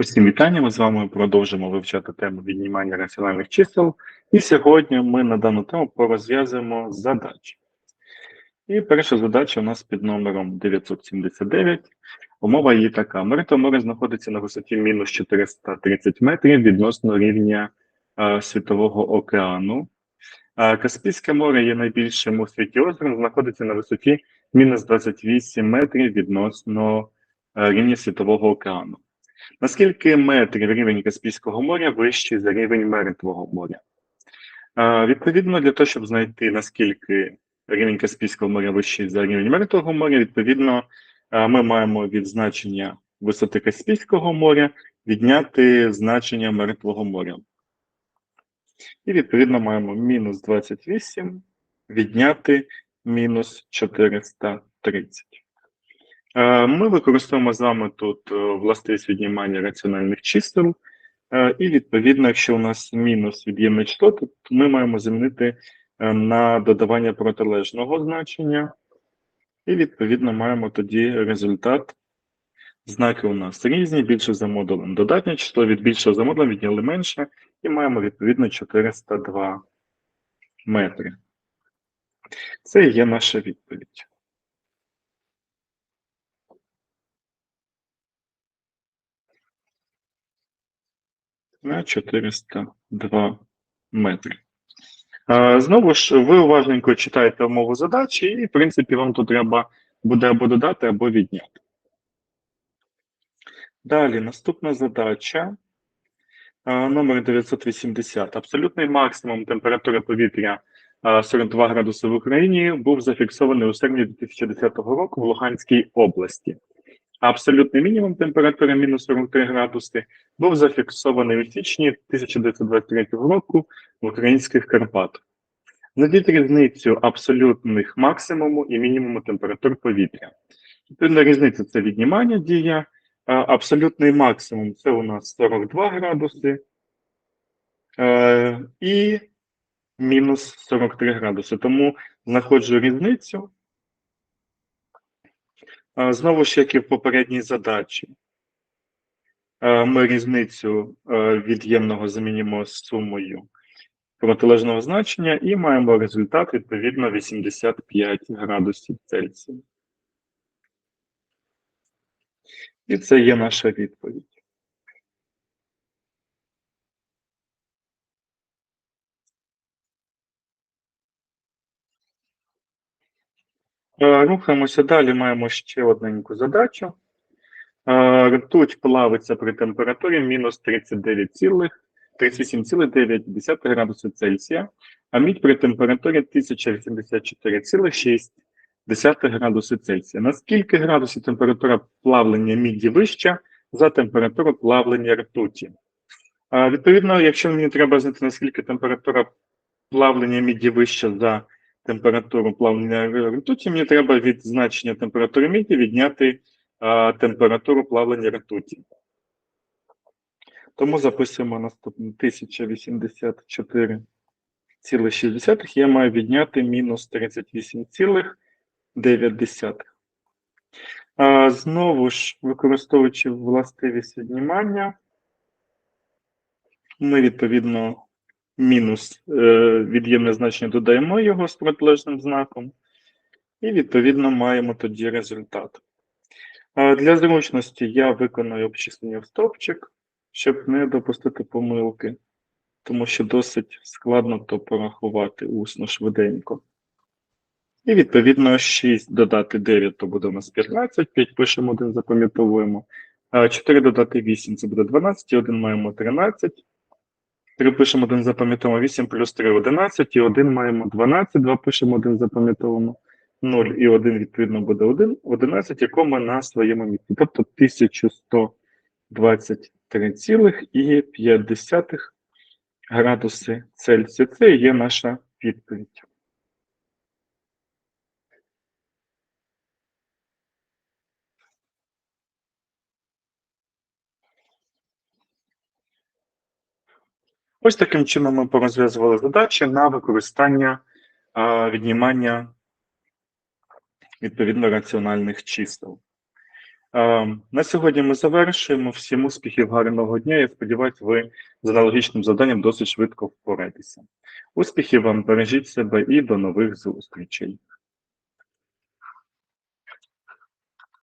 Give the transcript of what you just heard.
Усім вітання. Ми з вами продовжимо вивчати тему віднімання раціональних чисел. І сьогодні ми на дану тему порозв'язуємо задачі. І перша задача у нас під номером 979. Умова її така. Мерито море знаходиться на висоті мінус 430 метрів відносно рівня е, Світового океану. Е, Каспійське море є найбільшим у світі озером, знаходиться на висоті мінус 28 метрів відносно е, рівня Світового океану. Наскільки метрів рівень Каспійського моря вищий за рівень Мертвого моря? Відповідно, для того, щоб знайти наскільки рівень Каспійського моря вищий за рівень Мертвого моря, відповідно, ми маємо від значення висоти Каспійського моря відняти значення Мертвого моря. І відповідно маємо мінус 28 відняти мінус 430. Е, Ми використовуємо з вами тут е, властивість віднімання раціональних чисел. Е, І відповідно, якщо у нас мінус від'ємне число, то ми маємо замінити на додавання протилежного значення. І відповідно маємо тоді результат. Знаки у нас різні, більше за модулем додатнє число, від більшого за модулем відняли менше, і маємо відповідно 402 метри. Це є наша відповідь. На 402 метри. Знову ж, ви уважненько читаєте умову задачі, і, в принципі, вам тут треба буде або додати, або відняти. Далі, наступна задача. Номер 980. Абсолютний максимум температури повітря 42 градуси в Україні був зафіксований у серпні 2010 року в Луганській області. Абсолютний мінімум температури мінус 43 градуси був зафіксований у січні 1923 року в українських Карпатах. Знайдіть різницю абсолютних максимуму і мінімуму температур повітря. Відповідно, різниця це віднімання дія, абсолютний максимум це у нас 42 градуси е, і мінус 43 градуси. Тому знаходжу різницю. Знову ж, як і в попередній задачі, ми різницю від'ємного замінимо з сумою протилежного значення і маємо результат відповідно 85 градусів Цельсія. І це є наша відповідь. Рухаємося далі, маємо ще одненьку задачу. Е, Ртуть плавиться при температурі мінус 38,9 градусів Цельсія, а мідь при температурі 1084,6 градуси Цельсія. Наскільки градусів температура плавлення міді вища за температуру плавлення ртуті? Е, Відповідно, якщо мені треба знати, наскільки температура плавлення міді вища за температуру плавлення ртуті, мені треба від значення температури міді відняти а, температуру плавлення ртуті. Тому записуємо наступне 1084,6. Я маю відняти мінус 38,9. А, Знову ж, використовуючи властивість віднімання, ми відповідно мінус е, від'ємне значення додаємо його з протилежним знаком, і відповідно маємо тоді результат. Для зручності я виконую обчислення в стовпчик, щоб не допустити помилки, тому що досить складно то порахувати усно швиденько. І відповідно 6 додати 9, то буде у нас 15, 5 пишемо 1, запам'ятовуємо. 4 додати 8 це буде 12, 1 маємо 13. 3 пишемо 1, запам'ятовуємо 8 плюс 3 11, і 1 маємо 12, 2 пишемо 1, запам'ятовуємо 0 і 1 відповідно буде 1, 11, якому на своєму місці. Тобто 1123,5 градуси Цельсія. Це є наша відповідь. Ось таким чином ми порозв'язували задачі на використання а, віднімання відповідно раціональних чисел. Е, На сьогодні ми завершуємо. Всім успіхів, гарного дня. Я сподіваюся, ви з аналогічним завданням досить швидко впораєтеся. Успіхів вам, бережіть себе і до нових зустрічей.